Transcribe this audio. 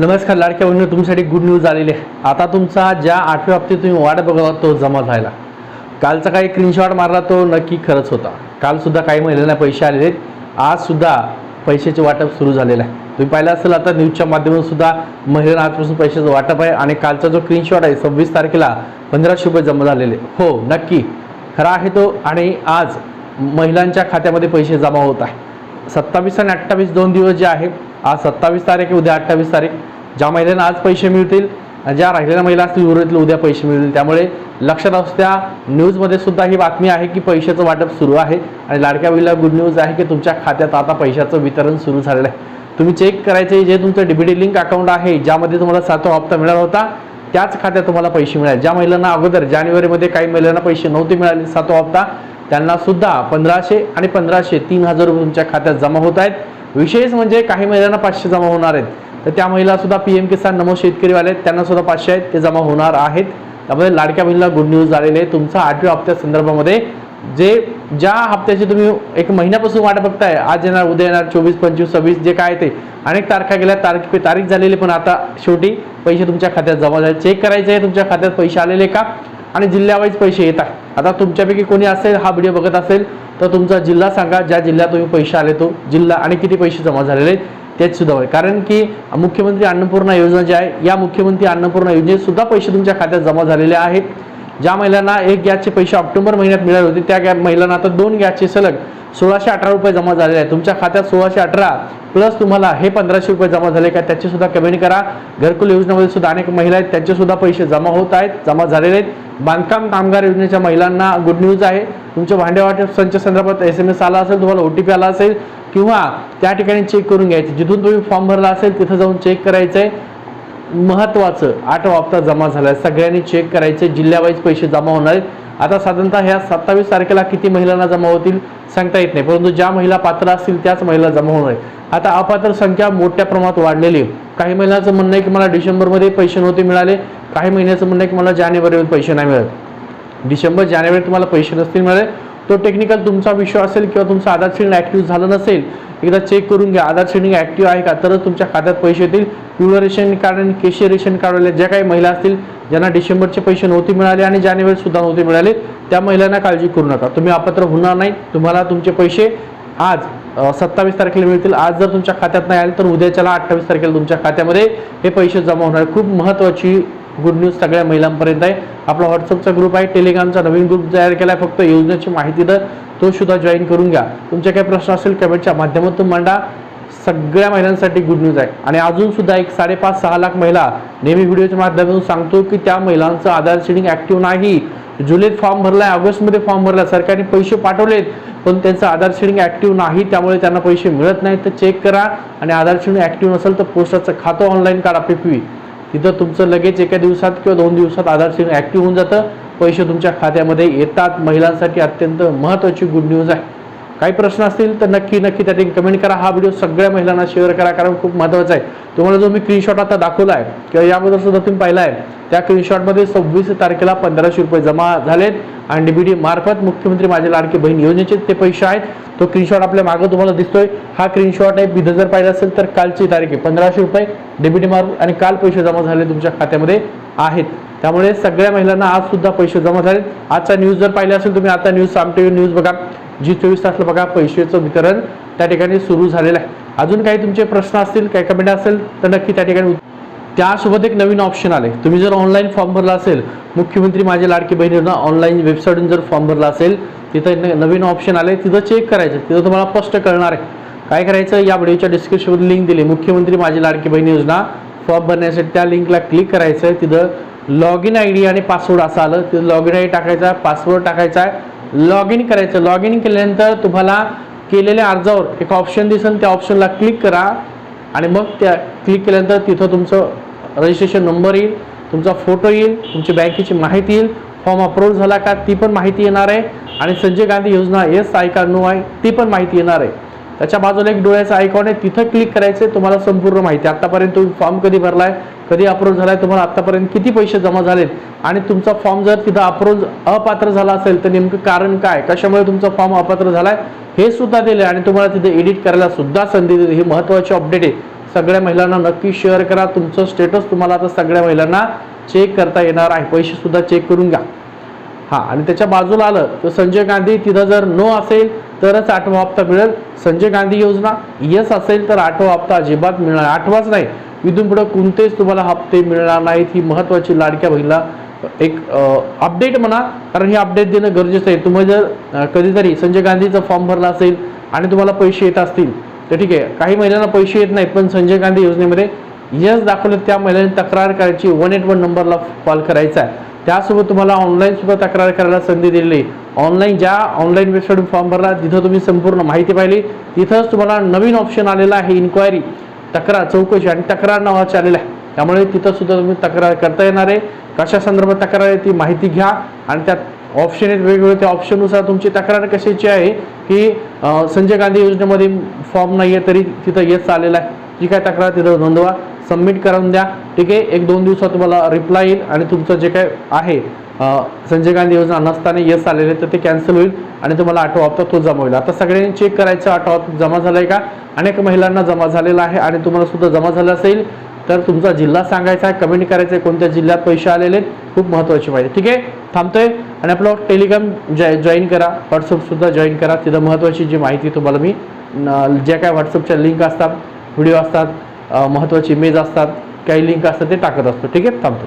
नमस्कार लाडक्या बहिणी तुमच्यासाठी गुड न्यूज आलेली आहे. आता तुमचा ज्या आठव्या हप्ते तुम्ही वाट बघत तो जमा झाला. कालचा काही स्क्रीनशॉट मारला तो नक्की खरंच होता. कालसुद्धा काही महिलांना पैसे आलेले आहेत. आजसुद्धा पैशाचे वाटप सुरू झालेलं आहे. तुम्ही पाहिलं असेल आता न्यूजच्या माध्यमातून सुद्धा महिलांना आजपासून पैशाचं वाटप आहे आणि कालचा जो स्क्रीनशॉट आहे सव्वीस तारखेला पंधराशे रुपये जमा झालेले हो नक्की. खरा आहे तो आणि आज महिलांच्या खात्यामध्ये पैसे जमा होत आहे. सत्तावीस आणि अठ्ठावीस दोन दिवस जे आहे आज सत्तावीस तारीख आहे उद्या अठ्ठावीस तारीख. ज्या महिलांना आज पैसे मिळतील ज्या राहिलेल्या महिला असतील उर्वरित उद्या पैसे मिळतील. त्यामुळे लक्षात असू त्या न्यूजमध्ये सुद्धा ही बातमी आहे की पैशाचं वाटप सुरू आहे आणि लाडक्या बहिणीला गुड न्यूज आहे की तुमच्या खात्यात आता पैशाचं वितरण सुरू झालेलं आहे. तुम्ही चेक करायचे जे तुमचं डीबीटी लिंक अकाउंट आहे ज्यामध्ये तुम्हाला सातवा हप्ता मिळाला होता त्याच खात्यात तुम्हाला पैसे मिळाले. ज्या महिलांना अगोदर जानेवारीमध्ये काही महिलांना पैसे नव्हते मिळाले सातवा हप्ता त्यांना सुद्धा पंधराशे आणि पंधराशे तीन हजार रुपये तुमच्या खात्यात जमा होत आहेत. विशेष म्हणजे काही महिलांना पाचशे जमा होणार आहेत. तर त्या महिला सुद्धा पी एम किसान नमो शेतकरीवाले आहेत. त्यांना सुद्धा पाचशे आहेत. ते जमा होणार आहेत. त्यामुळे लाडक्या बहिणीला गुड न्यूज झालेले आहे. तुमचा आठव्या हप्त्या संदर्भामध्ये जे ज्या हप्त्याची तुम्ही एक महिन्यापासून वाट बघताय आज येणार उद्या येणार चोवीस पंचवीस सव्वीस जे काय ते. अनेक तारखा गेल्या तारीख तारीख झालेली पण आता शेवटी पैसे तुमच्या खात्यात जमा झाले. चेक करायचे आहे तुमच्या खात्यात पैसे आलेले का? आणि जिल्ह्यावाईज पैसे येत आहे आता तुमच्यापैकी कोणी असेल हा व्हिडिओ बघत असेल तर तुमचा जिल्हा सांगा ज्या जिल्ह्यात तुम्ही पैसे आले तो जिल्हा आणि किती पैसे जमा झालेले आहेत तेच सुद्धा होईल कारण की मुख्यमंत्री अन्नपूर्णा योजना जी आहे या मुख्यमंत्री अन्नपूर्णा योजनेत सुद्धा पैसे तुमच्या खात्यात जमा झालेले आहेत. ज्या महिलांना एक गॅसचे पैसे ऑक्टोबर महिन्यात मिळाले होते त्या गॅ महिलांना आता दोन गॅसचे सलग सोळाशे अठरा रुपये जमा झालेले आहेत. तुमच्या खात्यात सोळाशे अठरा प्लस तुम्हाला हे पंधराशे रुपये जमा झाले का त्याची सुद्धा कमेंट करा. घरकुल योजनेमध्ये सुद्धा अनेक महिला आहेत त्यांचे सुद्धा पैसे जमा होत आहेत जमा झालेले आहेत. बांधकाम कामगार योजनेच्या महिलांना गुड न्यूज आहे. तुमच्या भांडे वाटप संच संदर्भात एस एम एस आला असेल तुम्हाला ओ टी पी आला असेल किंवा त्या ठिकाणी चेक करून घ्यायचे. जिथून तुम्ही फॉर्म भरला असेल तिथं जाऊन चेक करायचं आहे महत्त्वाचं आठ हप्ता जमा झाला आहे सगळ्यांनी चेक करायचे जिल्ह्यावाईज पैसे जमा होणार आहेत. आता साधारणतः ह्या सत्तावीस तारखेला किती महिलांना जमा होतील सांगता येत नाही परंतु ज्या महिला पात्र असतील त्याच महिला जमा होणार आहेत. आता अपात्र संख्या मोठ्या प्रमाणात वाढलेली आहे. काही महिलांचं म्हणणं आहे की मला डिसेंबरमध्ये पैसे नव्हते मिळाले काही महिन्याचं म्हणणं आहे की मला जानेवारीमध्ये पैसे नाही मिळत डिसेंबर जानेवारी तुम्हाला पैसे नसतील मिळाले तो टेक्निकल तुमचा विषय असेल किंवा तुमचं आधार श्रेणी ॲक्टिव्ह झालं नसेल एकदा चेक करून घ्या. आधार श्रेणी ॲक्टिव्ह आहे का? तरच तुमच्या खात्यात पैसे येतील. पिवळं रेशन कार्ड आणि केशरी रेशन कार्डवाले ज्या काही महिला असतील ज्यांना डिसेंबरचे पैसे नव्हते मिळाले आणि जानेवारी सुद्धा नव्हते मिळाले त्या महिलांना काळजी करू नका. तुम्ही अपात्र होणार नाही. तुम्हाला तुमचे पैसे आज सत्तावीस तारखेला मिळतील. आज जर तुमच्या खात्यात नाही आले तर उद्याच्याला अठ्ठावीस तारखेला तुमच्या खात्यामध्ये हे पैसे जमा होणार. खूप महत्त्वाची गुड न्यूज सगळ्या महिलांपर्यंत आहे. आपला व्हॉट्सअपचा ग्रुप आहे. टेलिग्रामचा नवीन ग्रुप तयार केला आहे. फक्त योजनेची माहिती दर तो सुद्धा जॉईन करून घ्या. तुमचे काही प्रश्न असेल कमेंटच्या माध्यमातून मांडा. सगळ्या महिलांसाठी गुड न्यूज आहे. आणि अजून सुद्धा एक साडेपाच सहा लाख महिला नेहमी व्हिडिओच्या माध्यमातून सांगतो की त्या महिलांचं आधार शेडिंग ॲक्टिव्ह नाही. जुलैत फॉर्म भरलाय ऑगस्टमध्ये फॉर्म भरला सरकारने पैसे पाठवलेत पण त्यांचं आधार शेडिंग ॲक्टिव्ह नाही. त्यामुळे त्यांना पैसे मिळत नाहीत. तर चेक करा. आणि आधार शेडिंग ॲक्टिव्ह नसेल तर पोस्टाचं खातं ऑनलाईन काढा पिपवी तिथं तुमचं लगेच एका दिवसात किंवा दोन दिवसात आधार शेडिंग ॲक्टिव्ह होऊन जातं. पैसे तुमच्या खात्यामध्ये येतात. महिलांसाठी अत्यंत महत्त्वाची गुड न्यूज आहे. काही प्रश्न असतील तर नक्की नक्की त्या ठिकाणी कमेंट करा. हा व्हिडिओ सगळ्या महिलांना शेअर करा कारण खूप महत्त्वाचा आहे. तुम्हाला जो मी स्क्रीनशॉट आता दाखवला आहे किंवा याबद्दल सुद्धा तुम्ही पाहिला आहे त्या स्क्रीनशॉटमध्ये सव्वीस तारखेला पंधराशे रुपये जमा झालेत. आणि डी मार्फत मुख्यमंत्री माझ्या लाडकी बहीण योजनेचे ते पैसे आहेत. तो स्क्रीनशॉट आपल्या मागं तुम्हाला दिसतोय. हा स्क्रीनशॉट आहे. बिध जर पाहिला असेल तर कालची तारीख आहे. पंधराशे रुपये डीबीटी मार्फत आणि काल पैसे जमा झाले तुमच्या खात्यामध्ये आहेत. त्यामुळे सगळ्या महिलांना आज सुद्धा पैसे जमा झालेत. आजचा न्यूज जर पाहिला असेल तुम्ही आता न्यूज साम टी न्यूज बघा. जी चोवीस तासला बघा पैशाचं वितरण त्या ठिकाणी सुरू झालेलं आहे. अजून काही तुमचे प्रश्न असतील काही कमेंट असेल तर नक्की त्या ठिकाणी त्यासोबत एक नवीन ऑप्शन आले तुम्ही जर ऑनलाईन फॉर्म भरला असेल मुख्यमंत्री माझ्या लाडकी बहीण योजना ऑनलाईन वेबसाईटून जर फॉर्म भरला असेल तिथं न- नवीन ऑप्शन आले तिथं चेक करायचं तिथं तुम्हाला स्पष्ट कळणार आहे. काय करायचं? या व्हिडिओच्या डिस्क्रिप्शनमध्ये लिंक दिली. मुख्यमंत्री माझी लाडकी बहीण योजना फॉर्म भरण्यासाठी त्या लिंकला क्लिक करायचं. आहे तिथं लॉग इन आय डी आणि पासवर्ड असं आलं. तिथं लॉग इन आय डी टाकायचा पासवर्ड टाकायचा आहे. लॉग इन करायचं. लॉग इन केल्यानंतर तुम्हाला केलेल्या अर्जावर एक ऑप्शन दिसेल त्या ऑप्शनला क्लिक करा. आणि मग त्या क्लिक केल्यानंतर तिथं तुमचं रजिस्ट्रेशन नंबर येईल. तुमचा फोटो येईल. तुमची बँकेची माहिती येईल. फॉर्म अप्रूव्ह झाला का ती पण माहिती येणार आहे. आणि संजय गांधी योजना येस आहे का नो आहे ती पण माहिती येणार आहे. त्याच्या बाजूला एक डोळ्याचं आयकॉन आहे. तिथं क्लिक करायचं तुम्हाला संपूर्ण माहिती आतापर्यंत तुम्ही फॉर्म कधी भरलाय? कधी अप्रूव्ह झालाय? तुम्हाला आतापर्यंत किती पैसे जमा झालेत? आणि तुमचा फॉर्म जर तिथं अप्रूव्ह अपात्र झाला असेल तर नेमकं कारण काय? कशामुळे तुमचा फॉर्म अपात्र झालाय? हे सुद्धा दिले आणि तुम्हाला तिथे एडिट करायला सुद्धा संधी दिली. ही महत्वाची अपडेट आहे. सगळ्या महिलांना नक्की शेअर करा. तुमचं स्टेटस तुम्हाला आता सगळ्या महिलांना चेक करता येणार आहे. पैसे सुद्धा चेक करून घ्या. हां आणि त्याच्या बाजूला आलं तर संजय गांधी तिथं जर नो असेल तरच आठवा हप्ता मिळेल. संजय गांधी योजना यस असेल तर आठवा हप्ता अजिबात मिळणार आठवाच नाही. इथून पुढे कोणतेच तुम्हाला हप्ते मिळणार नाहीत ही महत्त्वाची लाडक्या बहिणीला एक अपडेट म्हणा कारण हे अपडेट देणं गरजेचं आहे. तुम्ही जर कधीतरी संजय गांधीचा फॉर्म भरला असेल आणि तुम्हाला पैसे येत असतील तर ठीक आहे. काही महिलांना पैसे येत नाहीत पण संजय गांधी योजनेमध्ये यस दाखवलं त्या महिलेने तक्रार करायची. वन एट वन नंबरला कॉल करायचा आहे. त्यासोबत तुम्हाला ऑनलाईन सुद्धा तक्रार करायला संधी दिलेली ऑनलाईन ज्या ऑनलाईन वेबसाईट फॉर्म भरला तिथं तुम्ही संपूर्ण माहिती पाहिली. तिथंच तुम्हाला नवीन ऑप्शन आलेला आहे इन्क्वायरी तक्रार चौकशी आणि तक्रार नावाचे आलेलं आहे. त्यामुळे तिथं सुद्धा तुम्ही तक्रार करता येणार आहे. कशा संदर्भात तक्रार आहे ती माहिती घ्या. आणि त्यात ऑप्शन आहेत वेगवेगळे. त्या ऑप्शननुसार तुमची तक्रार कशाची आहे की संजय गांधी योजनेमध्ये फॉर्म नाही आहे तरी तिथं येत आलेला आहे. जी काय तक्रार तिथं नोंदवा. सबमिट करून द्या. ठीक आहे एक दोन दिवसात तुम्हाला रिप्लाय येईल आणि तुमचं जे काय आहे संजय गांधी योजना नसताना येस आलेले तर ते कॅन्सल होईल आणि तुम्हाला आठवा हप्ता तो जमा होईल. आता सगळ्यांनी चेक करायचं आठवा हप्ता जमा झाला आहे का? अनेक महिलांना जमा झालेला आहे आणि तुम्हाला सुद्धा जमा झाला असेल तर तुमचा जिल्हा सांगायचा आहे कमेंट करायचं आहे कोणत्या जिल्ह्यात पैसे आलेले आहेत. खूप महत्त्वाची माहिती. ठीक आहे थांबतोय आणि आपलं टेलिग्राम जॉय जॉईन करा. व्हॉट्सअपसुद्धा जॉईन करा. तिथं महत्त्वाची जी माहिती तुम्हाला मी ज्या काय व्हॉट्सअपच्या लिंक असतात व्हिडिओ असतात महत्त्वाची इमेज असतात काही लिंक असतात ते टाकत असतो. ठीक आहे? थांबतो.